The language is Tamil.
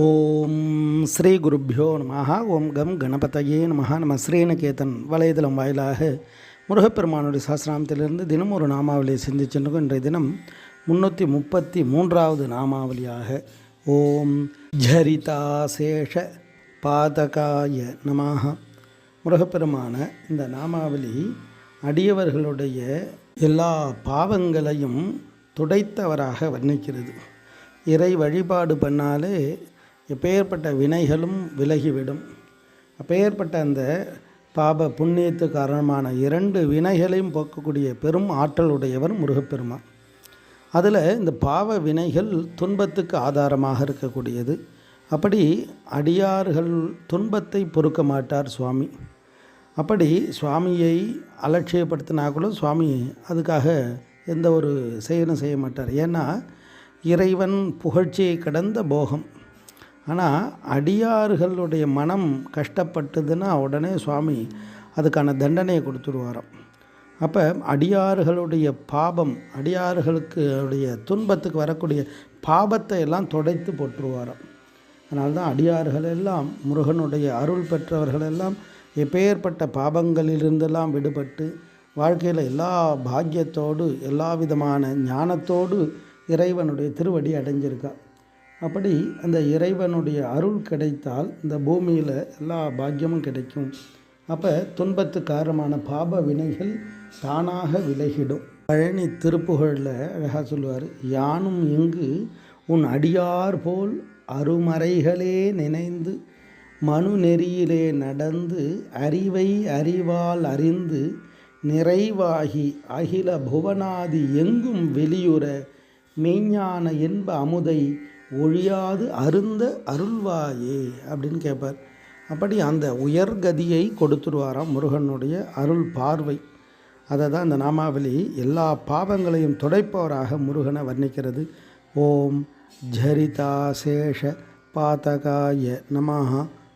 ஓம் ஸ்ரீ குருப்பியோ நமஹ. ஓம் கம் கணபதையே நமஹ. நம ஸ்ரீநகேதன் வலைதளம் வாயிலாக முருகப்பெருமானுடைய சாஸ்திராமத்திலிருந்து தினம் ஒரு நாமாவளியை சிந்திச்சென்றும் இன்றைய தினம் முன்னூற்றி முப்பத்தி மூன்றாவது நாமாவளியாக ஓம் ஜரிதாசேஷ பாதகாய நமஹ. முருகப்பெருமான இந்த நாமாவளி அடியவர்களுடைய எல்லா பாவங்களையும் துடைத்தவராக வர்ணிக்கிறது. இறை வழிபாடு பண்ணாலே எப்பேற்பட்ட வினைகளும் விலகிவிடும். அப்பேற்பட்ட அந்த பாப புண்ணியத்து காரணமான இரண்டு வினைகளையும் போக்கக்கூடிய பெரும் ஆற்றலுடையவர் முருகப்பெருமான். அதில் இந்த பாவ வினைகள் துன்பத்துக்கு ஆதாரமாக இருக்கக்கூடியது. அப்படி அடியார்கள் துன்பத்தை பொறுக்க மாட்டார் சுவாமி. அப்படி சுவாமியை அலட்சியப்படுத்தினா கூட சுவாமி அதுக்காக எந்த ஒரு செயலும் செய்ய மாட்டார். ஏன்னா இறைவன் புகழ்ச்சியை கடந்த போகம். ஆனால் அடியார்களுடைய மனம் கஷ்டப்பட்டதுன்னா உடனே சுவாமி அதுக்கான தண்டனையை கொடுத்துருவாராம் அப்போ அடியார்களுடைய பாபம் அடியார்களுக்கு உடைய துன்பத்துக்கு வரக்கூடிய பாபத்தை எல்லாம் துடைத்து போட்டுருவாராம் அதனால்தான் அடியார்கள் எல்லாம் முருகனுடைய அருள் பெற்றவர்கள் எல்லாம் எப்பேற்பட்ட பாபங்களிலிருந்தெல்லாம் விடுபட்டு வாழ்க்கையில் எல்லா பாக்கியத்தோடு எல்லா விதமான ஞானத்தோடு இறைவனுடைய திருவடி அடைஞ்சிருக்கா. அப்படி அந்த இறைவனுடைய அருள் கிடைத்தால் இந்த பூமியில் எல்லா பாக்கியமும் கிடைக்கும். அப்போ துன்பத்து காரணமான பாப வினைகள் தானாக விலகிடும். பழனி திருப்புகழில் அழகாக சொல்லுவார் யானும் இங்கு உன் அடியார் போல் அருமறைகளே நினைந்து மனு நெறியிலே நடந்து அறிவை அறிவால் அறிந்து நிறைவாகி அகில புவனாதி எங்கும் வெளியுற மெய்ஞான இன்ப அமுதை ஒழியாது அருந்த அருள்வாயே அப்படின்னு கேட்பார் அப்படி அந்த உயர்கதியை கொடுத்துருவாராம் முருகனுடைய அருள் பார்வை. அதை தான் இந்த நாமாவளி எல்லா பாவங்களையும் துடைப்பவராக முருகனை வர்ணிக்கிறது. ஓம் ஜரிதா சேஷ பாதகாய நமஹா.